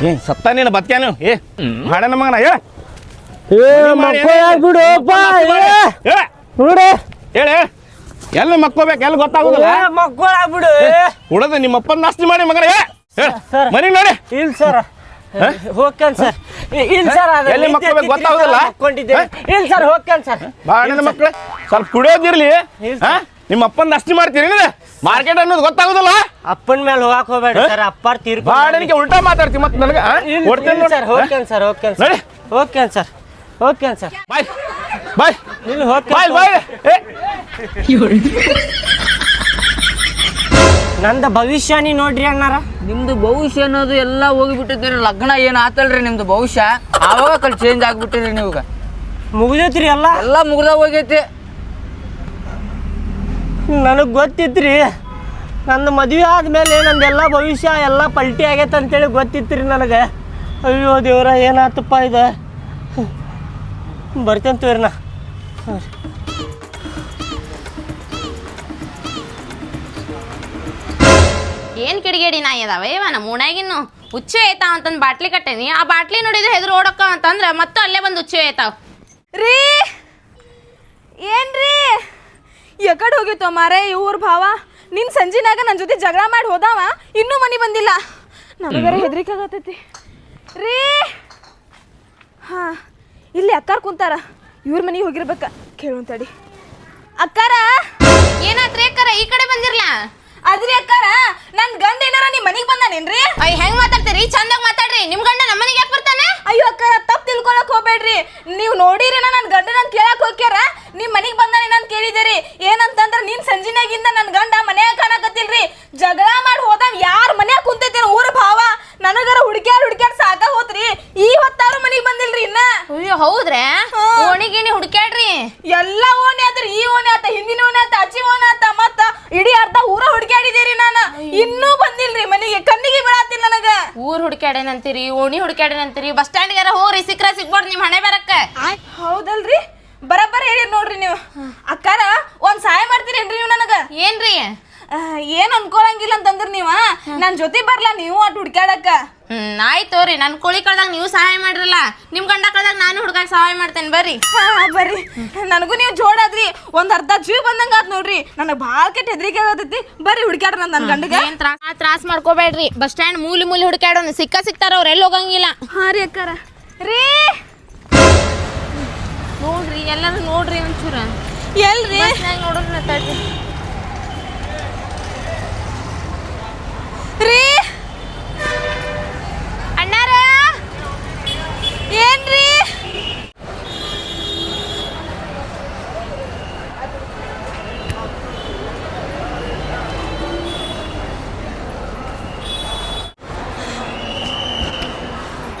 ಏ ಸತ್ತ ನೀನು ಬತ್ಕ್ಯಾನು ಏ ಮಾಡಣ ಮಗನ ಏ? ಏ ಬಿಡು ಅಪ್ಪ ಏ. ನೋಡು. ಹೇಳ ಎಲ್ಲಿ ಮಕ್ಕೋಬೇಕು ಎಲ್ಲಿ ಗೊತ್ತಾಗೋದಿಲ್ಲ? ಏ ಮಕ್ಕಳಾಗ್ ಬಿಡು ಹುಡದ ನಿಮ್ಮ ಅಪ್ಪನ ನಾಸ್ತಿ ಮಾಡಿ ಮಗನ ಏ. ಹೇಳಿ. ಸರ್. ನೋಡಿ. ಇಲ್ಲ ಸರ್ ಹೋಗ್ಕನ್ ಸರ್ ಇಲ್ಲ ಸರ್ ಎಲ್ಲಿ ಮಕ್ಕೋಬೇಕು ಗೊತ್ತಾಗೋದಿಲ್ಲ? ಇಲ್ಲ ಸರ್ ಹೋಗ್ಕನ್ ಸರ್ ಬಾಡಿನ ಮಕ್ಕಳು ಸ್ವಲ್ಪ ಕುಡಿಯೋದಿರ್ಲಿ. ಹಾ? ನಿಮ್ಮ ಅಪ್ಪನ ಅಷ್ಟು ಮಾಡ್ತೀರಿ ಮಾರ್ಕೆಟ್ ಅನ್ನೋದು ಗೊತ್ತಾಗೋದಿಲ್ಲ? ಅಪ್ಪನ ಮೇಲೆ ಹೋಗಕ್ ಹೋಗ್ಬೇಡ ಸರ್ ಅಪ್ಪಾರ್ ತೀರ್ಕೊಂಡು ಬಾಡನಿಗೆ ಉಲ್ಟಾ ಮಾತಾಡ್ತಿ ಮತ್ತೆ ನನಗೆ ಕೊಡ್ತೇನೆ sir okay sir okay sir. Okay sir okay sir. Bye bye. ನೀನು ಬಾಯ್ ಹೋಗ್ಕನ್ ಬಾಯ್. ಏ. ನಂದ ಭವಿಷ್ಯ ನೀ ನೋಡ್ರಿ ಅಣ್ಣಾರ. ನಿಮ್ದು ಭವಿಷ್ಯ ಅನ್ನೋದು ಎಲ್ಲ ಹೋಗಿಬಿಟ್ಟಿದ್ದೀರಿ ಲಗ್ನ ಏನು ಆತಲ್ರಿ ನಿಮ್ದು ಭವಿಷ್ಯ? ಅವಾಗ ಕಲ್ ಚೇಂಜ್ ಆಗ್ಬಿಟ್ಟಿರಿ ನೀವು ಮುಗಿದೈತ್ರಿ ಎಲ್ಲ? ಎಲ್ಲ ಮುಗ್ದ ಹೋಗೈತಿ. ನನಗೆ ಗೊತ್ತಿತ್ತು ರೀ ನನ್ನ ಮದುವೆ ಆದಮೇಲೆ ನಂದೆಲ್ಲ ಭವಿಷ್ಯ ಎಲ್ಲ ಪಲ್ಟಿ ಆಗೈತೆ ಅಂತೇಳಿ ಗೊತ್ತಿತ್ತು ರೀ ನನಗೆ. ಅಯ್ಯೋ ದೇವ್ರ ಏನಾತಪ್ಪ ಇದು? ಬರ್ತೇನೆ ತೋರಿ ನಾ. ಏನ್ ಕಿಡಿಗೇಡಿ ನಾಯಿ ಅದಾವ? ಇವ ನಮ್ಮ ಓಣ್ಯಾಗಿನ್ನು ಹುಚ್ಚು ಐತಾವ ಅಂತಂದು ಬಾಟ್ಲಿ ಕಟ್ಟೇನಿ. ಆ ಬಾಟ್ಲಿ ನೋಡಿದ್ರೆ ಹೆದ್ರು ಓಡಕ್ಕ ಅಂತಂದ್ರೆ ಮತ್ತೆ ಅಲ್ಲೇ ಬಂದು ಹುಚ್ಚು ಐತಾವ. ರೀ! ಏನ್ರಿ? ಎಕಡೆ ಹೋಗಿತ್ತು ಮಾರೇ ಇವ್ರ ಭಾವ. ನಿನ್ ಸಂಜಿನಾಗ ನನ್ನ ಜೊತೆ ಜಗಳ ಮಾಡಿ ಹೋದಾವ? ಇನ್ನೂ ಮನಿ ಬಂದಿಲ್ಲ. ನಮಗಾರ ಹೆದರಿಕೆ ಆಗತೈತಿ ರೀ! ಹಾ ಇಲ್ಲಿ ಅಕ್ಕಾರ ಕುಂತಾರ. ಇವ್ರ ಮನೆಗೆ ಹೋಗಿರ್ಬೇಕ. ಕೇಳುವಂತಡಿ ಅಕ್ಕಾರ! ಏನಾತ್ರಿ ಅಕ್ಕಾರ? ಈ ಕಡೆ ಬಂದಿರ್ಲ? ಅದ್ರಿ ಅಕ್ಕಾರ ನನ್ ಗಂಡ ಏನಾರ ನಿಮ್ ಮನಿಗ್ ಬಂದಾನೇನ್ರಿ? ಅಯ್ಯ ಹೆಂಗ್ ಮಾತಾಡ್ತೀರಿ? ಚಂದಾಗ ಮಾತಾಡ್ರಿ. ನಿಮ್ ಗಂಡ ನಮ್ಮ ಮನೆಗೆ ಯಾಕೆ ಬರ್ತಾನೆ? ಅಯ್ಯೋ ಅಕ್ಕಾರ ತಪ್ಪು ತಿಳ್ಕೊಳಕ್ ಹೋಗ್ಬೇಡ್ರಿ. ನೀವು ನೋಡಿರಿ ನನ್ನ ಗಂಡ ನನ್ ಕೇಳಕ್ ಹೋಗ್ಯಾರ. ನಿಮ್ ಮನಿಗ್ ಬಂದಾನೆ ಅಂತ ಕೇಳಿದಿರಿ ಏನಂತಂದ್ರ ನೀನ್ ಸಂಜಿನಾಗಿಂದ ನನ್ ಗಂಡ ಮನ್ಯಾಗ ಹುಡ್ಕ್ಯಾಡೇನಂತೀರಿ ಓಣಿ ಹುಡ್ಕ್ಯಾಡೇನಂತೀರಿ ಬಸ್ ಸ್ಟ್ಯಾಂಡ್ಗಾರ ಏನ್ ಅನ್ಕೊಳಂಗಿಲ್ಲ ಅಂತಂದ್ರ ನೀವ? ನನ್ ಜೊತೆ ಬರ್ಲಾ ನೀವು ಅಟ್ ಹುಡ್ಕ್ಯಾಡಕ್ಕ? ಹ್ಮ್ ಆಯ್ತೋರಿ ನನ್ ಕೋಳಿ ಕಳ್ದಾಗ ನೀವು ಸಹಾಯ ಮಾಡ್ರಲ್ಲ. ನಿಮ್ ಗಂಡ ಕಳ್ದಾಗ ನಾನು ಹುಡ್ಗಾಕ್ ಸಹಾಯ ಮಾಡ್ತೇನೆ ಬರ್ರಿ. ಹಾ ಬರ್ರಿ. ನನಗೂ ನೀವು ಜೋಡಾದ್ರಿ ಒಂದ್ ಅರ್ಧ ಜೀವ ಬಂದಂಗ ಆತ್ ನೋಡ್ರಿ. ನನಗ್ ಭಾಳ ಕೆಟ್ಟ ಹೆದರಿಕೆ ಆಗತೈತಿ. ಬರ್ರಿ ಹುಡ್ಕ್ಯಾಡ್ರ ನನ್ ನನ್ ಗಂಡಗ. ಏನ್ ತ್ರಾಸ್ ಆ ತ್ರಾಸ್ ಮಾಡ್ಕೋಬೇಡ್ರಿ. ಬಸ್ ಸ್ಟ್ಯಾಂಡ್ ಮೂಲಿ ಮೂಲಿ ಹುಡುಕಾಡೋನು ಸಿಕ್ಕ ಸಿಕ್ತಾರ ಅವ್ರ ಎಲ್ಲಿ ಹೋಗಂಗಿಲ್ಲ. ಹಾ ರೀ ಅಕ್ಕಾರ. ರೀ. ನೋಡ್ರಿ ಎಲ್ಲಾರು ನೋಡ್ರಿ ಒಂಚೂರ. ಎಲ್ರಿ? ಬಸ್ನ್ಯಾಗ ನೋಡೋಣ ತಡ್ರಿ ರೀ ಅಣ್ಣಾರ ಏನ್ರಿ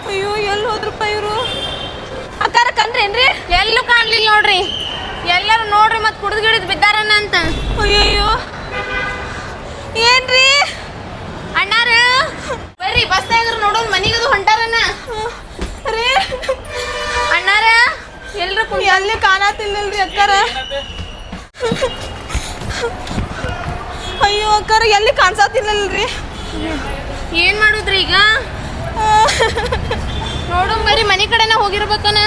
ಅಯ್ಯೋ ಎಲ್ಲಿ ಹೋದ್ರಪ್ಪ ಇವರು ಅಕ್ಕಾರ ಕಂಡ್ರೇನ್ರಿ ಎಲ್ಲೂ ಕಾಣ್ಲಿಲ್ಲ ನೋಡ್ರಿ ಎಲ್ಲಾರು ನೋಡ್ರಿ ಮತ್ ಕುಡಿದ್ ಗಿಡಿದ್ ಬಿದ್ದಾರನ್ನ ಅಂತ ಅಯ್ಯಯ್ಯೋ ಏನ್ರಿ ಅಣ್ಣಾರ ಬರ್ರಿ ಬಸ್ ಇದ್ರು ನೋಡೋನ್ ಮನಿಗದು ಹೊಂಟಾರನ್ನ ರೀ ಅಣ್ಣಾರ ಎಲ್ರು ಕುಂತ ಎಲ್ಲಿ ಕಾಣತಿಲ್ಲಲ್ರಿ ಅಕ್ಕಾರ. ಅಯ್ಯೋ ಅಕ್ಕಾರ ಎಲ್ಲಿ ಕಾಣಿಸತಿಲ್ಲಲ್ರಿ ಏನ್ ಮಾಡುದ್ರಿ ಈಗ? ನೋಡು ಬರ್ರಿ ಮನೆ ಕಡೆನ ಹೋಗಿರ್ಬೇಕನ.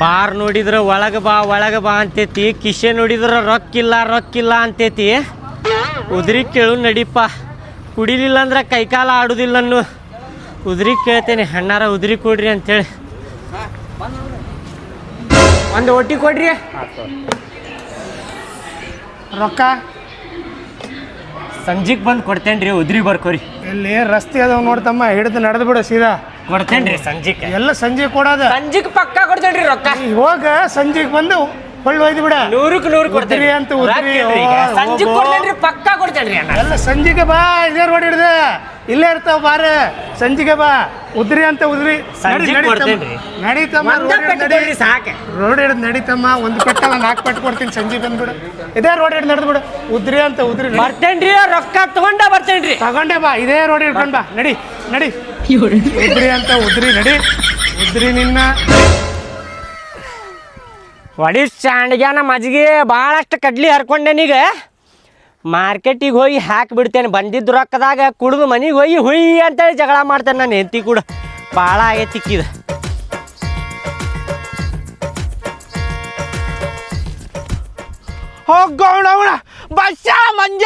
ಬಾರ್ ನೋಡಿದ್ರ ಒಳಗ ಬಾ ಒಳಗ ಬಾ ಅಂತೈತಿ. ಕಿಶೆ ನೋಡಿದ್ರ ರೊಕ್ಕಿಲ್ಲ ರೊಕ್ಕಿಲ್ಲ ಅಂತೈತಿ. ಉದ್ರಿ ಕೇಳು ನಡೀಪ. ಕುಡಿಲಿಲ್ಲ ಅಂದ್ರೆ ಕೈಕಾಲ ಆಡುದಿಲ್ಲ ಅನ್ನು ಉದ್ರಿ ಕೇಳ್ತೇನೆ ಹಣ್ಣಾರ ಉದ್ರಿ ಕೊಡ್ರಿ ಅಂತೇಳಿ. ಒಂದು ಒಟ್ಟಿ ಕೊಡ್ರಿ. ರೊಕ್ಕ ಸಂಜೆಗೆ ಬಂದು ಕೊಡ್ತೇನ್ರಿ ಉದ್ರಿ ಬರ್ಕೋರಿ. ಇಲ್ಲಿ ರಸ್ತೆ ಅದಾವ ನೋಡ್ತಮ್ಮ ಹಿಡಿದು ನಡೆದು ಬಿಡ ಸೀದಾ. ಕೊಡ್ತೇನ್ರಿ ಸಂಜಿಗೆ ಎಲ್ಲ ಸಂಜೆ ಕೊಡೋದ. ಸಂಜಿಗೆ ಪಕ್ಕ ಕೊಡ್ತೇನ್ರಿ ರೊಕ್ಕ. ಹೋಗ ಸಂಜೆಗೆ ಬಂದು ಹೊಳ್ಳು ಒಯ್ದು ಬಿಡ. ನೂರಕ್ಕೆ ನೂರು ಕೊಡ್ತೀರಿ ಅಂತ ಉದ್ರಿ, ಸಂಜೆ. ಕೊಡ್ತೇನ್ರಿ ಪಕ್ಕ ಕೊಡ್ತೇನ್ರಿ ಅಣ್ಣ. ಎಲ್ಲ ಸಂಜೆಗೆ ಬಾ ಇದೇ ರೋಡ್ ಹಿಡ್ದ. ಇಲ್ಲೇ ಇರ್ತಾವ ಬಾರ. ಸಂಜೆಗೆ ಬಾ. ಉದ್ರಿ ಅಂತ ಉದ್ರಿ. ನಡೀತಮ್ಮ ರೋಡ್ ಹಿಡ್ದು ಕೊಡ್ರಿ ಸಾಕೆ. ರೋಡ್ ಹಿಡ್ದು ನಡೀತಮ್ಮ. ಒಂದು ಪಟ್ಟ ನಾಲ್ಕು ಪೆಟ್ಟು ಕೊಡ್ತೀನಿ ಸಂಜೆ ಬಂದ್ಬಿಡು. ಇದೇ ರೋಡ್ ಹಿಡ್ದು ನಡೆದು ಬಿಡು ಉದ್ರಿ ಅಂತ ಉದ್ರಿ. ಬರ್ತೇನ್ರಿ ರೊಕ್ಕ ತಗೊಂಡ ಬರ್ತೇನ್ರಿ. ತಗೊಂಡೆ ಬಾ ಇದೇ ರೋಡ್ ಹಿಡ್ಕೊಂಡ್ ಬಾ. ನಡಿ ನಡಿ. ಉದ್ರಿ ಅಂತ ಉದ್ರಿ ನಡಿ. ಉದ್ರಿ ನಿನ್ನ. ಹೊಡಿ ಶಾಂಡ್ಗ್ಯಾನ ಮಜ್ಗೆ ಭಾಳಷ್ಟು ಕಡ್ಲಿ ಹರ್ಕೊಂಡೇನೀಗ ಮಾರ್ಕೆಟಿಗೆ ಹೋಗಿ ಹಾಕಿ ಬಿಡ್ತೇನೆ. ಬಂದಿದ್ದು ರೊಕ್ಕದಾಗ ಕುಡಿದು ಮನೆಗೆ ಹೋಗಿ ಹುಯ್ ಅಂತೇಳಿ ಜಗಳ ಮಾಡ್ತೇನೆ ನಾನು ಹೆಂಡತಿ ಕೂಡ. ಭಾಳ ಆಗೈತಿಕ್ಕಿದ ಹೋಗೋಣ ಬಸ್ಸ, ಮಂಜ.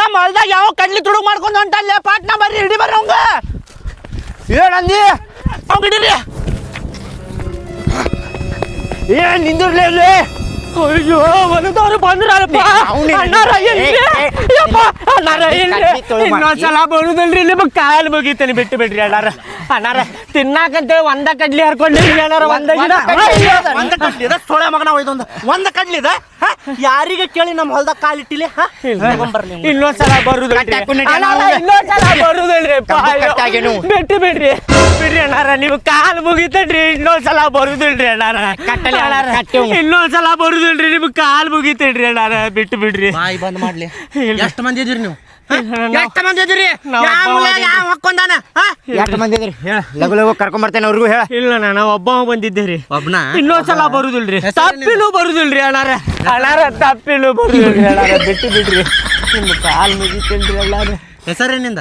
ನಮ್ಮ ಹೊಲ್ದಾಗ ಯಾವ ಕಡ್ಲಿ ತುಡುಗ್ ಮಾಡ್ಕೊಂಡು ಹೊಂಟಲ್ಲೇ ಪಾಟ್ನ ಬರ್ರಿ, ಹಿಡಿ ಬರ್ರಿ ಅವಂಗ. ಏನಂದಿ ಅವ್ ಹಿಡೀರಿ. ಏನ್ ನಿಂದಿರ್ಲಿ ಇಲ್ಲಿ ಅಯ್ಯೋ ಒಂದವ್ರು ಬಂದ್ರಪ್ಪ ಅಣ್ಣಾರ ಎಲ್ಲಿ? ಅಣ್ಣಾರ ಎಲ್ಲಿ? ಇನ್ನೊಂದ್ಸಲ ಬರುದಲ್ರಿ ನಿಮಗೆ ಕಾಲು ಮುಗಿತಾನೆ ಬಿಟ್ಟು ಬಿಡ್ರಿ ಅಣ್ಣಾರ ಅಣ್ಣಾರ ತಿನ್ನಾಕಂತೇಳಿ ಒಂದ ಕಡ್ಲಿ ಹರ್ಕೊಂಡು ಏನಾರ ಒಂದ ಗಿಡ ಒಂದ ಕಡ್ಲಿದ ಸೊಳೆ ಮಗನ ಒಯ್ದೊಂದು. ಒಂದ ಕಡ್ಲಿದ ಯಾರಿಗೆ ಕೇಳಿ ನಮ್ಮ ಹೊಲ್ದಾಗ ಕಾಲಿಟ್ಟಿಲಿ ಇನ್ನೊಂದ್ಸಲ ಬರುದಲ್ರಿ. ಅಯ್ಯೋ. ಬಿಟ್ಟು ಬಿಡ್ರಿ. ಬಿಡ್ರಿ ಅಣ್ಣಾರ ನೀವು ಕಾಲ್ ಮುಗಿತೇನ್ರಿ. ಇನ್ನೊಂದ್ಸಲ ಬರುದಿಲ್ರಿ ಅಣ್ಣಾರ. ಇನ್ನೊಂದ್ಸಲ ಬರುದಿಲ್ರಿ. ನಿಮ್ಗೆ ಕಾಲ್ ಮುಗಿತೇನ್ರಿ ಅಣ್ಣಾರ ಬಿಟ್ಟು ಬಿಡ್ರಿ. ಬಂದ್ ಮಾಡ್ಲಿ. ಎಷ್ಟು ಮಂದಿ ಇದ್ರಿ ನಾವು- ಎಷ್ಟು ಮಂದಿ ಇದಿರಿ ನಾವು ಯಾವ ಒಬ್ಬ ಮೂಲೆ ಮಂದಿ. ಯಾವ ಹೊಕ್ಕೊಂದಾನ ಎಷ್ಟು ಮಂದಿ ಇದ್ರಿ ಹೇಳ. ಲಗು ಲಗು ಕರ್ಕೊಂಡ್ ಬರ್ತೇನೆ ಅವ್ರಿಗೂ ಹೇಳ. ಇಲ್ಲ ನಾನು ಒಬ್ಬ ಬಂದಿದ್ದೆ ರೀ ಒಬ್ನ? ಇನ್ನೊಂದ್ಸಲ ಬರುದಿಲ್ರಿ ಹೆಸರು ತಪ್ಪಿನೂ ಬರುದಿಲ್ರಿ ಅಣ್ಣಾರ. ಅಣ್ಣಾರ ತಪ್ಪಿನೂ ಬರುದಿಲ್ರಿ ಅಣ್ಣಾರ. ಬಿಟ್ಟು ಬಿಡ್ರಿ ನಿಮ್ಮ ಕಾಲ್ ಮುಗಿತೇನ್ರಿ ಅಣ್ಣಾರ. ಹೆಸರೇನಿಂದ?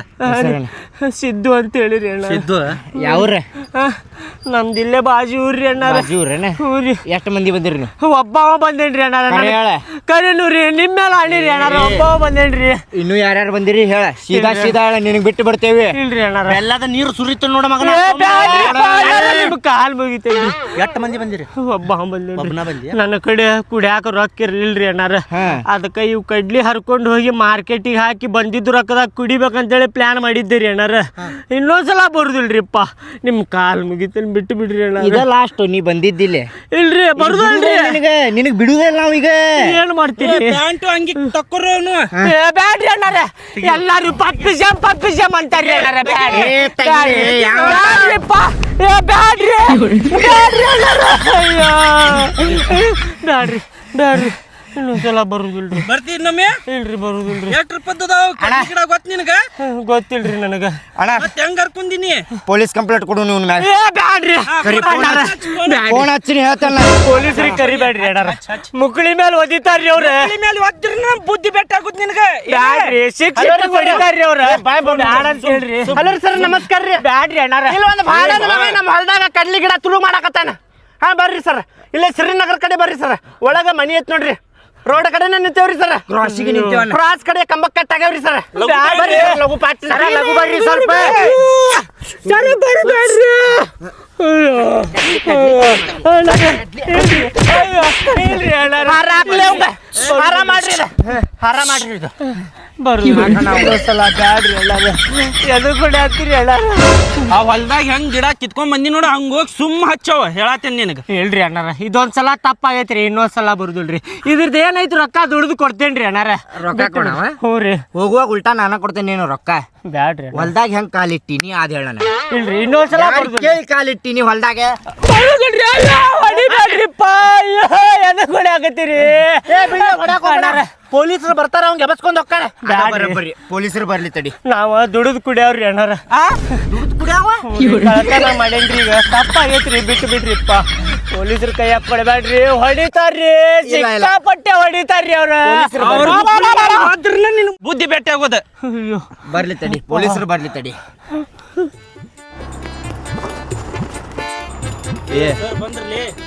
ಸಿದ್ದು ಅಂತ ಹೇಳಿರಿ ಅಣ್ಣ. ಸಿದ್ದು ಯಾವ್ರ? ನಮ್ದು ಇಲ್ಲೇ ಬಾಜು ಊರ್ರಿ ಅಣ್ಣ ಊರಿ. ಎಷ್ಟು ಮಂದಿ ಬಂದಿರಿ ನೀವು? ಒಬ್ಬ ಬಂದೇನ್ರಿ ಅಣ್ಣ. ಹೇಳ. ಕರೆನು ರೀ ನಿಮ್ಮ ಮೇಲೆ ಅಣ್ಣಿರಿ ಅಣ್ಣ. ಒಬ್ಬ ಬಂದೇನ್ರಿ. ಇನ್ನು ಯಾರ್ಯಾರು ಬಂದಿರಿ ಹೇಳ? ಸೀದಾ ಸೀದಾ ಹೇಳ ನಿನಗೆ ಬಿಟ್ಟು ಬಿಡ್ತೇವೆ ಇಲ್ರಿ ಅಣ್ಣ. ಎಲ್ಲಾದ ನೀರು ಸುರಿತು ನೋಡ ಮಗನ. ನಿಮ್ಮ ಕಾಲ್ ಮುಗಿತೇನ್ರಿ ಎಷ್ಟು ಮಂದಿ ಬಂದಿರಿ? ಒಬ್ಬ ಬಂದೇನ್ರಿ. ನನ್ನ ಕಡೆ ಕುಡಿಯಾಕ ರೊಕ್ಕ ಇರ್ಲಿಲ್ರಿ ಅಣ್ಣಾರ. ಅದಕ್ಕ ಇವು ಕಡ್ಲಿ ಹರ್ಕೊಂಡು ಹೋಗಿ ಮಾರ್ಕೆಟಿಗೆ ಹಾಕಿ ಬಂದಿದ್ದು ರೊಕ್ಕದಾಗ ಕುಡಿಬೇಕಂತೇಳಿ ಪ್ಲಾನ್ ಮಾಡಿದ್ದೆ ಇನ್ನೊಂದ್ ಅಣ್ಣಾರ. ಇನ್ನೊಂದ್ಸಲ ಬರುದಿಲ್ರಿಪ್ಪ. ನಿಮ್ ಕಾಲ್ ಮುಗಿತೇನೆ ಬಿಟ್ಟು ಬಿಡ್ರಿ ಇದ ಅಣ್ಣ ಲಾಸ್ಟ್ ನೀ ಬಂದಿದ್ದಿಲ್ಲ. ಇಲ್ರಿ ಬರುದಲ್ರಿ. ನಿನಗೆ ನಿನಗೆ ನಾವ್ ಈಗ ಏನ್ ಮಾಡ್ತೀರಿ? ಪ್ಯಾಂಟು ಅಂಗಿ ತಕ್ಕೊರು ಏ, ಬ್ಯಾಡ್ರಿ ಅಣ್ಣಾರ. ಎಲ್ಲಾರು ಪಪ್ಪಿ ಜಮ್ ಅಂತಾರ್ರಿ ಅಣ್ಣಾರ. ಬ್ಯಾಡ್ರಿ. ಏ, ಬ್ಯಾಡ್ರಿ. ಯಾವ- ಬ್ಯಾಡ್ರಿಪ್ಪ. ಏ ಬ್ಯಾಡ್ರಿ. ಬ್ಯಾಡ್ರಿ ಅಣ್ಣಾರ. ಅಯ್ಯೋ. ಬ್ಯಾಡ್ರಿ ಬ್ಯಾಡ್ರಿ. ಇನ್ನೊಂದ್ಸಲ ಬರುದಿಲ್ರಿ. ಬರ್ತಿ ಇನ್ನೊಮ್ಮೆ? ಇಲ್ರಿ ಬರುದಿಲ್ರಿ. ಎಷ್ಟು ರೂಪಾಯಿ ಗಿಡ ಗೊತ್ತ ನಿನಗ? ಗೊತ್ತಿಲ್ರಿ ನನಗ. ಅಣ್ಣ. ಮತ್ತೆ ಹೆಂಗ್ ಹರ್ಕೊಂದಿನಿ? ಪೊಲೀಸ್ ಕಂಪ್ಲೇಂಟ್ ಕೊಡು ನೀವು ಮ್ಯಾಲ. ಏ ಬ್ಯಾಡ್ರಿ. ಕರಿ ಫೋನ್ ಹಚ್ಚಿನಿ ಹೇಳ್ತಾನ ಪೊಲೀಸ್ರಿಗೆ ಕರಿಬೇಡ್ರಿ ಅಣ್ಣಾರ. ಮುಕ್ಳಿ ಮೇಲೆ ಒದಿತಾರ್ರಿ ಅವ್ರ. ಮೇಲೆ ಒದ್ದಿರ ಬುದ್ಧಿ ಬೆಟ್ಟ ಆಗುದ್ ನಿನಗ ಬ್ಯಾಡ್ರಿ ಶಿಕ್ಷೆ ಹೊಡಿತಾರ್ರಿ ಅವ್ರ. ಬ್ಯಾಡ ಅಂತ ಹೇಳ್ರಿ. ಹಲೋ ಸರ್ ನಮಸ್ಕಾರ ರೀ. ಬ್ಯಾಡ್ರಿ ಅಣ್ಣಾರ. ಇಲ್ಲ ಒಂದು ಭಾಳ ನಮ್ಮ ಹೊಲದಾಗ ಕಡ್ಲಿ ಗಿಡ ತುಳು ಮಾಡಾಕತ್ತಾನ. ಹಾ ಬರ್ರಿ ಸರ್. ಇಲ್ಲೇ ಶ್ರೀನಗರ ಕಡೆ ಬರ್ರಿ ಸರ್. ಒಳಗ ಮನಿ ಐತ್ ನೋಡ್ರಿ. ರೋಡ್ ಕಡೆ ನಿಂತೇವ್ರಿ ಸರ್ ಕ್ರಾಸಿಗೆ ನಿಂತೇವಣ್ಣ. ಕ್ರಾಸ್ ಕಡೆ ಕಂಬ ಕಟ್ಟಾಗ್ಯಾವ್ರಿ ಸರ್ ಬ್ಯಾಡ್ರಿ. ಬರ್ರಿ ಲಘು ಪಾಟ್ ಸರ ಲಘು ಬರ್ರಿ ಸ್ವಲ್ಪ ಸರಿ ಬರ್ಬೇಡ್ರಿ. ಹಾರ ಹಾಕ್ಲಿ ಹಾರ ಮಾಡ್ರಿ ಇದು. ಹಾರ ಮಾಡ್ರಿ ಇದು ಆ ಹೊಲ್ದಾಗ ಹೆಂಗ್ ಗಿಡ ಕಿತ್ಕೊಂಡ್ ಬಂದಿ ನೋಡ ಹಂಗ ಹೋಗಿ ಸುಮ್ ಹಚ್ಚವ. ಹೇಳತ್ತೇನ್ ನಿನಗ. ಹೇಳ್ರಿ ಅಣ್ಣಾರ ಇದೊಂದ್ ಸಲ ತಪ್ಪಾಗೈತ್ರಿ ಇನ್ನೊಂದ್ ಸಲ ಬರುದಿಲ್ರಿ. ಇದ್ರದ್ದು ಏನೈತಿ ರೊಕ್ಕ ದುಡ್ದು ಕೊಡ್ತೇನ್ರಿ ಅಣ್ಣಾರ. ರೊಕ್ಕ ಕೊಡವ? ಹ್ಞೂ ರೀ. ಹೋಗುವಾಗ ಉಲ್ಟಾ ನಾನ ಕೊಡ್ತೇನೆ ನೀನು ರೊಕ್ಕ. ಬ್ಯಾಡ್ರಿ. ಹೊಲ್ದಾಗ ಹೆಂಗ್ ಕಾಲಿಟ್ಟಿನಿ ಅದ್ ಹೇಳಣ. ಇಲ್ರಿ ಇನ್ನೊಂದ್ ಸಲ ಕೇಳಿ ಕಾಲಿಟ್ಟಿನಿ ಹೊಲ್ದಾಗ? ಎದಕ್ ಪೊಲೀಸರು ಬರ್ತಾರ ಅವ್ನ್ ಎಬಸ್ಕೊಂಡ್ ಹೋಗ್ತಾರ ಪೊಲೀಸರು ಬರ್ಲಿ ತಡಿ. ನಾವ ದುಡಿದ್ ಕುಡಿಯವ್ರಿ ಅಣ್ಣಾರ. ಕಳ್ತನ ಮಾಡೇನ್ರಿ ಈಗ. ತಪ್ಪಾಗೈತ್ರಿ ಬಿಟ್ಟು ಬಿಡ್ರಿಪ್ಪ ಪೊಲೀಸರು ಕೈ ಹಾಕೊಳ್ಬೇಡ್ರಿ ಹೊಡಿತಾರ್ರಿ. ಸಿಕ್ಕಾಪಟ್ಟೆ ಹೊಡಿತಾರ್ರಿ ಅವ್ರ. ನಿನ್ ಬುದ್ಧಿ ಬೆಟ್ಟ ಆಗೋದ. ಅಯ್ಯೋ. ಬರ್ಲಿ ತಡಿ. ಪೊಲೀಸರು ಬರ್ಲಿ ತಡಿ.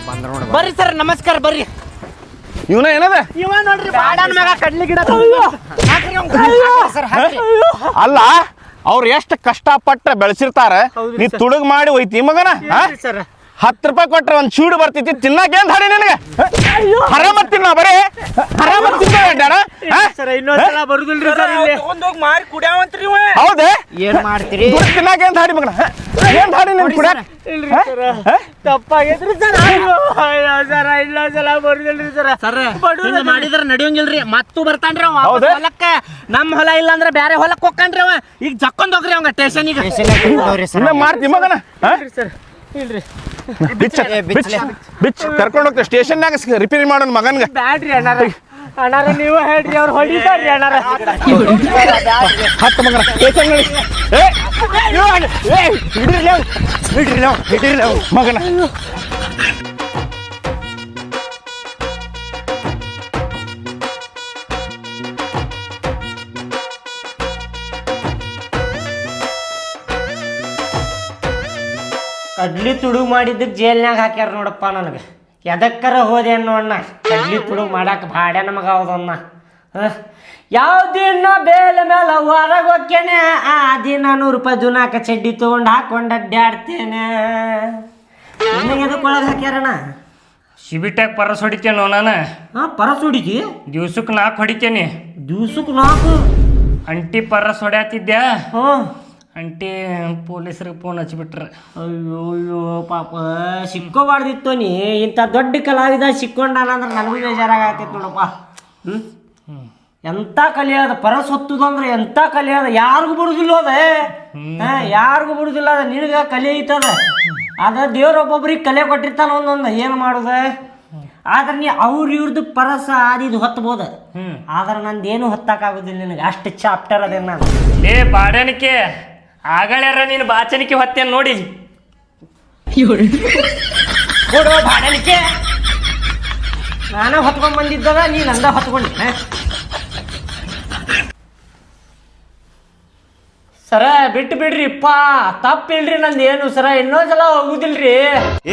ಬಂದ್ರ ನೋಡ ಬರ್ರಿ ಸರ್ ನಮಸ್ಕಾರ ಬರ್ರಿ. ಇವನ ಏನದ? ಇವ ನೋಡ್ರಿ ಬಾಡನ್ ಮಗ ಕಡ್ಲಿ ಗಿಡ ಅಲ್ಲ ಅವ್ರು ಎಷ್ಟು ಕಷ್ಟಪಟ್ಟ ಬೆಳೆಸಿರ್ತಾರ ನೀ. ತುಡುಗ್ ಮಾಡಿ ಹೋಯ್ತಿ ಮಗನ? ಸರ್? ಹತ್ತು ರೂಪಾಯಿ ಕೊಟ್ರೆ ಒಂದು ಚೂಡು ಬರ್ತಿತ್ತು ತಿನ್ನಕ್ಕೆ ಏನ್ ಹಾಡಿ ನಿನಗೆ? ಹರಾಮ ತಿನ್ನ ಬರೇ? ಹರಾಮ ತಿನ್ನ ಇವ. ಹೌದೇ? ಏನ್ ಮಾಡ್ತೀರಿ? ದುಡ್ಡು ತಿನ್ನಕ್ಕೆ ಏನ್ ಹಾಡಿ ಮಗನ? ಏನ್ ಹಾಡಿ ನಿನ್ ಕುಡ ಇಲ್ರಿ ಸರ್. ಸರ್. ಇಲ್ಲ ಬರುದಿಲ್ರಿ ಸರ್. ಮಾಡಿದ್ರ ನಡೆಯಂಗಿಲ್ರಿ. ಮತ್ತು ಬರ್ತಾನ್ರಿ ಅವ? ಹೊಲಕ್ಕ. ನಮ್ಮ ಹೊಲ ಇಲ್ಲ ಅಂದ್ರೆ ಬೇರೆ ಹೊಲಕ್ ಹೋಗ್ಕನ್ರಿ ಅವ. ಈಗ ಜಕ್ಕೊಂಡ್ ಹೋಗ್ರಿ ಅವಂಗ ಸ್ಟೇಷನಿಗೆ ಈಗ. ಮಾಡ್ತಿ ಮಗನ? ಸರ್. ಇಲ್ರಿ. ಬಿಚ್ಚ ಬಿಚ್ಚ ಬಿಚ್ಚ ಕರ್ಕೊಂಡು ಹೋಗ್ತಾರೆ ಸ್ಟೇಷನ್ನಾಗ ರಿಪೇರಿ ಮಾಡೋಣ ಮಗನ್ಗೆ. ಬ್ಯಾಡ್ರಿ ಅಣ್ಣಾರ. ಅಣ್ಣಾರ ನೀವು ಹೇಳ್ರಿ ಅವ್ರು ಹೊಡಿತಾರ್ರಿ ಅಣ್ಣಾರ. ಹತ್ತು ಮಗನ. ಸ್ಟೇಷನ್ ಏ ಹಿಡಿರ್ಲಿ ಹಿಡಿರ್ಲಿ ಹಿಡಿರ್ಲಿ ಮಗನ. ಕಡ್ಲಿ ತುಡು ಮಾಡಿದ್ದಕ್ಕೆ ಜೇಲ್ನಾಗ ಹಾಕ್ಯಾರ ನೋಡಪ್ಪ ನನಗೆ. ಎದಕ್ಕರ ಹೋದೆ ಅಣ್ಣ. ಕಡ್ಲಿ ತುಡು ಮಾಡಕ್ಕೆ ಭಾಡ್ಯ ನಮಗ ಅವದನ್ನ ಯಾವ ದಿನ ಬೇಲೆ ಮೇಲೆ ಹೊರಗೆ ಹೋಗ್ತೇನೆ ಆ ದಿನ ನೂರು ರೂಪಾಯಿ ದುನಾಕ ಚಡ್ಡಿ ತೊಗೊಂಡು ಹಾಕೊಂಡು ಅಡ್ಡಾಡ್ತೇನೆ ಎದಕ್ಕೆ ಒಳಗೆ ಹಾಕ್ಯಾರಣ್ಣ ಶಿಬಿಟ್ಯಾಗ ಪರಸ್ ಹೊಡಿತೇನೋ ನಾನು. ಹಾಂ ಪರಸ್ ಹೊಡಿತಿ? ದಿವ್ಸಕ್ಕೆ ನಾಲ್ಕು ಹೊಡಿತೇನೆ. ದಿವ್ಸಕ್ಕೆ ನಾಲ್ಕು? ಅಂಟಿ ಪರಸ್ ಹೊಡ್ಯಾತಿದ್ದೆ ಹ್ಞೂ ಅಂಟಿ ಪೊಲೀಸ್ರಿಗೆ ಫೋನ್ ಹಚ್ಬಿಟ್ರೆ ಅಯ್ಯೋ ಅಯ್ಯೋ ಪಾಪ. ಸಿಕ್ಕೋಬಾರ್ದಿತ್ತು ನೀ. ಇಂಥ ದೊಡ್ಡ ಕಲಾವಿದ ಸಿಕ್ಕೊಂಡಾನ ಅಂದ್ರೆ ನನಗೂ ಬೇಜಾರಾಗತ್ತೈತೆ ನೋಡಪ್ಪ. ಹ್ಞೂ ಎಂಥ ಕಲೆ ಅದ? ಪರಸ್ ಹೊತ್ತುದು ಅಂದ್ರೆ ಎಂಥ ಕಲೆ ಅದ? ಯಾರಿಗೂ ಬಿಡುದಿಲ್ಲ ಅದ? ಹಾಂ ಯಾರಿಗೂ ಬಿಡುದಿಲ್ಲ ಅದ? ನಿನಗೆ ಕಲೆ ಐತದ? ಅದ ದೇವ್ರೊಬ್ಬೊಬ್ರಿಗೆ ಕಲೆ ಕೊಟ್ಟಿರ್ತಾನ ಒಂದೊಂದು. ಏನು ಮಾಡುದ? ಆದ್ರೆ ನೀ ಅವ್ರ ಇವ್ರದ್ದು ಪರಸ ಆದಿದು ಹೊತ್ತಬೋದ ಆದ್ರೆ ನಂದೇನು ಹೊತ್ತಾಕಾಗೋದಿಲ್ಲ ನಿನಗೆ? ಅಷ್ಟು ಚಾಪ್ಟರ್ ಅದೇ ನಾನು. ಏ ಬಾಡನಿಕೆ ಆಗಳಾರ ನೀನು ಬಾಚನಿಕೆ ಹೊತ್ತೇನು ನೋಡಿ. ಕೊಡೋ ಬಾಡಲಿಕ್ಕೆ ನಾನು ಹೊತ್ಕೊಂಡ್ ಬಂದಿದ್ದದ ನೀನ್ ಅಂದ ಹೊತ್ಕೊಂಡಿ ಸರ ಬಿಟ್ಟು ಬಿಡ್ರಿ ಪಾ ತಪ್ಪಿಲ್ರಿ ನಂದು ಏನು ಸರ ಇನ್ನೊಂದ್ಸಲ ಹೋಗುದಿಲ್ರಿ.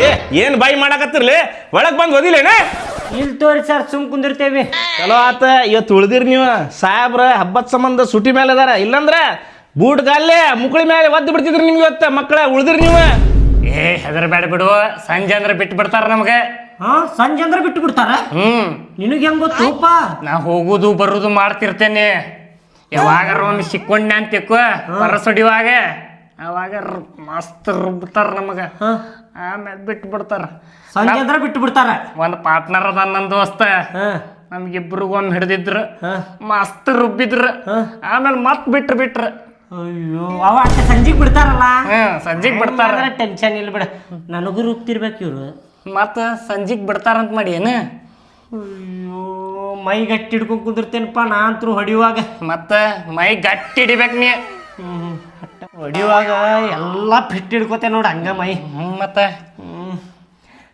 ಏ ಏನ್ ಬಾಯಿ ಮಾಡಕತ್ತಿರ್ಲಿ? ಒಳಗ್ ಬಂದ್ ಓದಿಲೇನ ಇಲ್ಲಿ ತೋರಿ ಸರ್ ಸುಮ್ ಕುಂದಿರ್ತೇವಿ. ಚಲೋ ಆತ ಇವತ್ತು ಉಳ್ದಿರ್ ನೀವು. ಸಾಹೇಬ್ರ ಹಬ್ಬದ ಸಂಬಂಧ ಸುಟಿ ಮೇಲೆ ಅದಾರ. ಇಲ್ಲಂದ್ರ ಬೂಟ್ ಕಾಲೇ ಮುಕ್ಳಿ ಮೇಲೆ ಒದ್ದು ಬಿಡ್ತಿದ್ರು ನಿಮ್ಗೆ ಇವತ್ತ ಮಕ್ಕಳ ಉಳಿದ್ರಿ ನೀವು. ಏ ಹೆದರ್ಬೇಡ ಬಿಡು. ಸಂಜೆ ಅಂದ್ರೆ ಬಿಟ್ಟು ಬಿಡ್ತಾರ ನಮಗೆ. ಹಾ ಸಂಜೆ ಅಂದ್ರೆ ಬಿಟ್ಟು ಬಿಡ್ತಾರ? ಹ್ಮ್. ನಿನಗೆ ಹೆಂಗ್ ಗೊತ್ತುಪ್ಪ ನಾ ಹೋಗುದು ಬರುದು ಮಾಡ್ತಿರ್ತೇನೆ. ಯಾವಾಗ ಒಮ್ಮೆ ಸಿಕ್ಕೊಂಡೆ ಅಂತ ತಿಕ್ಕೋ. ಪರಸ್ ಹೊಡಿವಾಗ ಅವಾಗ ಮಸ್ತ್ ರುಬ್ತಾರ ನಮಗ. ಆಮೇಲೆ ಬಿಟ್ಟು ಬಿಡ್ತಾರ. ಸಂಜೆ ಅಂದ್ರೆ ಬಿಟ್ಟು ಬಿಡ್ತಾರ? ಒಂದ್ ಪಾರ್ಟ್ನರ್ ಅದ ನನ್ನ ದೋಸ್ತ. ಹಾ. ನಮ್ಗಿಬ್ರಿಗೊಮ್ಮೆ ಹಿಡ್ದಿದ್ರು. ಹಾ. ಮಸ್ತ್ ರುಬ್ಬಿದ್ರು. ಆಮೇಲೆ ಮತ್ ಬಿಟ್ರು ಬಿಟ್ರ. ಅಯ್ಯೋ ಅವ ಅಷ್ಟೇ ಸಂಜೆಗೆ ಬಿಡ್ತಾರಲ್ಲ? ಹ್ಮ್ ಸಂಜಿಗ್ ಬಿಡ್ತಾರ. ಟೆನ್ಷನ್ ಇಲ್ಲ ಬಿಡ. ನನಗೂ ರುಬ್ತಿರ್ಬೇಕು ಇವ್ರು. ಮತ್ತ ಸಂಜೆಗೆ ಬಿಡ್ತಾರಂತ ಮಾಡಿ ಏನು? ಅಯ್ಯೋ ಮೈ ಗಟ್ಟಿ ಹಿಡ್ಕೊಂಡ್ ಕುಂದಿರ್ತೇನಪ್ಪ ನಾ ಅಂತೂ ಹೊಡಿಯುವಾಗ. ಮತ್ತ ಮೈ ಗಟ್ಟಿ ಹಿಡಿಬೇಕು ನೀ. ಹೊಡಿಯುವಾಗ ಎಲ್ಲ ಫಿಟ್ ಹಿಡ್ಕೋತೆ ನೋಡು ಹಂಗ ಮೈ. ಹ್ಮ್ ಮತ್ತ? ಹ್ಮ್.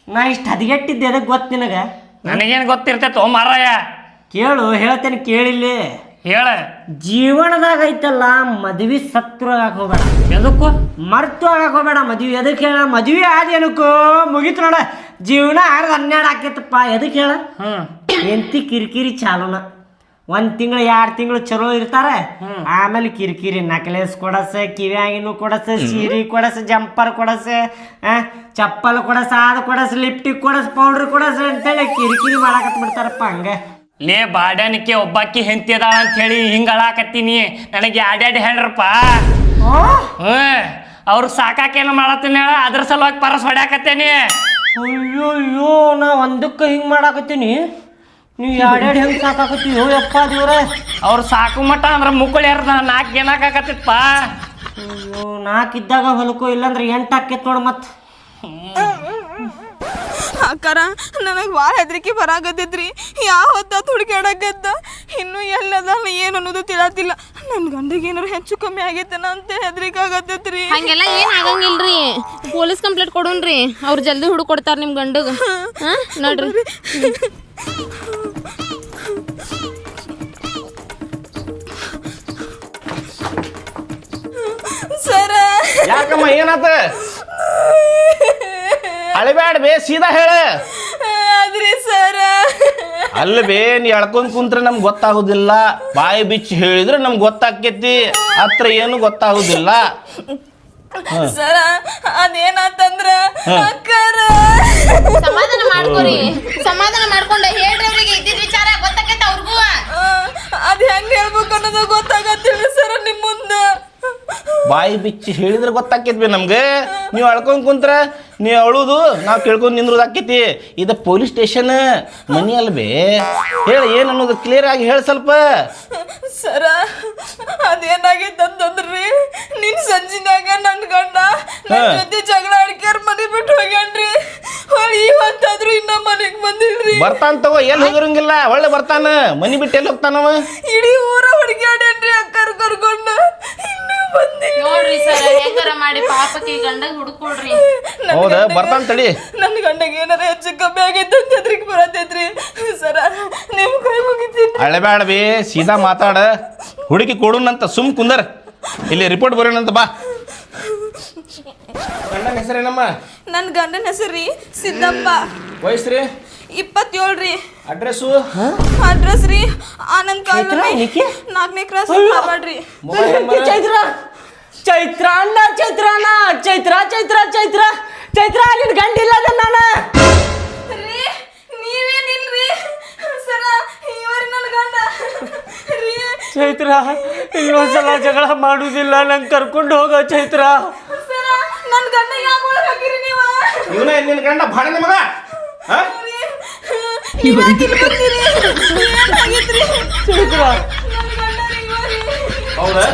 ನಾ ಇಷ್ಟು ಹದಿಗೆಟ್ಟಿದ್ದೆ ಅದಕ್ಕೆ ಗೊತ್ತು ನಿನಗೆ? ನನಗೇನು ಗೊತ್ತಿರ್ತೈತೋ ಮಾರಾಯ? ಕೇಳು ಹೇಳ್ತೇನೆ ಕೇಳಿಲ್ಲಿ. ಹೇಳ. ಜೀವನದಾಗ ಐತಲ್ಲ ಮದ್ವಿ ಸತ್ರು ಆಗಕ್ಕೆ ಹೋಗ್ಬೇಡ ಎದಕ್ಕೂ? ಮರ್ತು ಆಗಕ್ ಹೋಗ್ಬೇಡ ಮದ್ವಿ. ಎದಕ್ಕೆ ಹೇಳ? ಮದ್ವಿ ಆದೇನಕ್ಕೋ ಮುಗೀತು ನೋಡ. ಜೀವನ ಆಗದ ಹನ್ನೆರಡು ಆಕೈತಪ್ಪ. ಎದಕ್ಕೆ ಹೇಳ? ಹ್ಮ್. ಎಂತಿ ಕಿರಿಕಿರಿ ಚಾಲೂನ. ಒಂದ್ ತಿಂಗಳು ಎರಡು ತಿಂಗಳು ಚಲೋ ಇರ್ತಾರೆ. ಆಮೇಲೆ ಕಿರಿಕಿರಿ ನಕ್ಲೇಸ್ ಕೊಡಸ ಕಿವ್ಯಾಗಿನೂ ಕೊಡಸ ಸೀರೆ ಕೊಡಸ ಜಂಪರ್ ಕೊಡಸ ಚಪ್ಪಲ್ ಕೊಡಸ ಅದು ಕೊಡಸ ಲಿಪ್ಟಿಕ್ ಕೊಡಸ ಪೌಡ್ರ್ ಕೊಡಸ ಅಂತೇಳಿ ಕಿರಿಕಿರಿ ಮಾಡಾಕತ್ ಬಿಡ್ತಾರಪ್ಪ ಹಂಗ. ಲೇ ಬಾಡನಿಕೆ ಒಬ್ಬಾಕಿ ಹೆಂಡತಿ ಅದಾಳ ಅಂತ ಹೇಳಿ ಹಿಂಗ ಅಳಾಕತ್ತೀನಿ. ನನಗೆ ಯಾಡ್ಯಾಡ್ ಹೇಳ್ರಪ್ಪ. ಹ್ಮ್ ಅವ್ರು ಸಾಕಾಕೇನು ಮಾಡತ್ತೀನಿ ಹೇಳ? ಅದ್ರ ಸಲುವಾಗಿ ಪರಸ್ ಹೊಡ್ಯಾಕತ್ತೇನಿ. ಅಯ್ಯೋ ಅಯ್ಯೋ ನಾ ಒಂದಕ್ಕೆ ಹಿಂಗೆ ಮಾಡಾಕತ್ತೀನಿ. ನೀವು ಎರಡೆರಡು ಹೆಂಗೆ ಸಾಕಾಕತ್ತೀವೋ ಯಪ್ಪ ದೇವ್ರ. ಅವ್ರು ಸಾಕು ಮಟ್ಟ ಅಂದ್ರೆ ಮುಕ್ಕಳು ಯಾರ್ದ ನಾಲ್ಕು ಏನಾಕಾಕತ್ತಿತ್ತಪ್ಪ ಅಯ್ಯೋ ನಾಲ್ಕಿದ್ದಾಗ ಹೊಲಕೋ ಇಲ್ಲಾಂದ್ರೆ ಎಂಟು ಆಕೈತ್ ನೋಡು ಮತ್ತೆ. ಅಕ್ಕಾರ ನನಗೆ ಭಾಳ ಹೆದರಿಕೆ ಬರಾಗತ್ತೈತ್ರಿ ಯಾವ ಹೊತ್ತ ಹುಡುಕಾಡಕತ್ತ ಇನ್ನು ಎಲ್ಲದ ಏನು ಅನ್ನೋದು ತಿಳತಿಲ್ಲ ನನ್ನ ಗಂಡಿಗೆ ಏನಾರು ಹೆಚ್ಚು ಕಮ್ಮಿ ಆಗೈತನ ಅಂತ ಹೆದರಿಕೆ ಆಗತ್ತೈತ್ರಿ ಹಂಗೆಲ್ಲ ಏನ್ ಆಗಂಗಿಲ್ರಿ? Police complaint ಕೊಡೋಣ್ರಿ. ಅವ್ರು ಜಲ್ದಿ ಹುಡುಕ್ ಕೊಡ್ತಾರ ನಿಮ್ ಗಂಡಗ. ನೋಡ್ರಿ. ಸರ. ಯಾಕಮ್ಮ ಏನಾತ? ಅಳಿಬ್ಯಾಡ ಬೇ ಸೀದಾ ಹೇಳ. ಅದ್ರಿ ಸರ. ಅಲ್ಲ ಬೇ ನೀ ಎಳ್ಕೊಂಡ್ ಕುಂತ್ರೆ ನಮ್ಗೆ ಗೊತ್ತಾಗುದಿಲ್ಲ. ಬಾಯಿ ಬಿಚ್ಚಿ ಹೇಳಿದ್ರೆ ನಮ್ಗೆ ಗೊತ್ತಾಕೈತಿ ಹತ್ರ ಏನು ಗೊತ್ತಾಗುದಿಲ್ಲ. ಸರ ಅದೇನಾತಂದ್ರ ಅಕ್ಕರ. ಸಮಾಧಾನ ಮಾಡ್ಕೋರಿ. ಸಮಾಧಾನ ಮಾಡ್ಕೊಂಡ ಹೇಳ್ರಿ ಅವ್ರಿಗೆ ಇದ್ದಿದ್ ವಿಚಾರ ಗೊತ್ತಾಕೈತೆ ಅವ್ರಿಗೂ. ಅದ್ ಹೆಂಗ್ ಹೇಳ್ಬೇಕು ಅನ್ನೋದು ಗೊತ್ತಾಗತ್ತಿಲ್ಲ ಸರ ನಿಮ್ ಮುಂದ. ಬಾಯಿ ಬಿಚ್ಚಿ ಹೇಳಿದ್ರೆ ಗೊತ್ತಾಕೈತಿ ಬಿ ನಮ್ಗೆ. ನೀವು ಅಳ್ಕೊಂಡ್ ಕುಂತ್ರ ನೀವು ಅಳುದು ನಾವು ತಿಳ್ಕೊಂಡು ನಿಂದ್ರದ್ ಆಕೈತಿ. ಇದು ಪೊಲೀಸ್ ಸ್ಟೇಷನ್ ಮನಿ ಅಲ್ವೇ? ಹೇಳಿ ಏನು ಅನ್ನೋದು ಕ್ಲಿಯರ್ ಆಗಿ ಹೇಳ ಸ್ವಲ್ಪ. ಸರ ಅದೇನಾಗೈತಂತಂದ್ರಿ ನಿನ್ ಸಂಜಿನಾಗ ನನ್ನ ಗಂಡ ನನ್. ಜೊತೆ ಜಗಳ ಆಡ್ಕ್ಯಾರ ಮನೆ ಬಿಟ್ಟು ಹೋಗ್ಯಾನ್ರಿ. ಹೊಳಿ ಇವತ್ತಾದ್ರೂ ಇನ್ನ ಮನೆಗ್ ಬಂದಿಲ್ರಿ. ಬರ್ತಾನ ತಗೋ ಎಲ್ಲಿ ಹೋಗಿರಂಗಿಲ್ಲ? ಒಳ್ಳೆ ಬರ್ತಾನ. ಮನಿ ಬಿಟ್ಟು ಎಲ್ಲಿ ಹೋಗ್ತಾನವ ಇಡೀ ಊರ ಹುಡುಕ್ಯಾಡೇನ್ರಿ ಅಕ್ಕರ್ ಕರ್ಕೊಂಡು ಇನ್ನೂ ಬಂದಿಲ್ಲ ನೋಡ್ರಿ ಮಾಡಿ ಪಾಪಕ್ಕೆ ಗಂಡಗ್ ಹುಡುಕೊಡ್ರಿ ನನ್ ಹೌದಾ? ಬರ್ತಾನ ತಡಿ. ನನ್ನ ಗಂಡಗೆ ಏನಾರ ಹೆಚ್ಚು ಕಮ್ಮಿ ಆಗೈತೆ ಅಂತ ಹೆದ್ರಿಕೆ ಬರತೈತ್ರಿ. ಸರ ನಿಮ್ ಕೈ ಮುಗಿತೀನಿ. ಅಳಬೇಡ ಬೇ ಸೀದಾ ಮಾತಾಡ. ಹುಡುಕಿ ಕೊಡುನಂತ ಸುಮ್ ಕುಂದರ್. ಇಲ್ಲಿ ರಿಪೋರ್ಟ್ ಬರೋಣಂತ ಬಾ. ಗಂಡನ ಹೆಸರೇನಮ್ಮ? ನನ್ನ ಗಂಡನ ಹೆಸರು ರೀ ಸಿದ್ದಪ್ಪ ವಯಸ್ಸ್ರಿ ರೀ? ಇಪ್ಪತ್ತೇಳು ರೀ. ಅಡ್ರೆಸ್ಸು? ಅಡ್ರೆಸ್ ರೀ ಆನಂದ್ ಕಾಲೋನಿ ನಾಲ್ಕನೇ ಕ್ರಾಸ್ ಮಾಡ್ರಿ ಮೊಬೈಲ್ ನಂಬರ್ ಚೈತ್ರ ಚೈತ್ರ ಅಣ್ಣ ಚೈತ್ರ ಅಣ್ಣ ಚೈತ್ರ ಚೈತ್ರ ಚೈತ್ರ. ಚೈತ್ರ ನಿನ್ ಗಂಡಿಲ್ಲ ನಾನು. ರೀ ನೀವೇನಿಲ್ರಿ ಸರ ಇವರು ನನ್ನ ಗಂಡ. ರೀ. ಚೈತ್ರ ಇನ್ನೊಂದ್ಸಲ ಜಗಳ ಮಾಡುದಿಲ್ಲ ನಂಗೆ ಕರ್ಕೊಂಡು ಹೋಗೋ ಚೈತ್ರ. ಸರ ನನ್ನ ಗಂಡ ಯಾಕೆ ಒಳಗೆ ಹಾಕಿರಿ ನೀವು? ಇವನೇ ನಿನ್ನ ಗಂಡ ಭಾಡನೆ ಮಗ? ಹಾ? ನೀವು ಯಾಕೆ ಇಲ್ಲಿ ಬಂದಿರಿ. ಏನಾಗೈತ್ರಿ ಚೈತ್ರ. ನನ್ನ ಗಂಡ ರೀ ಇವ ರೀ. ಹೌದಾ?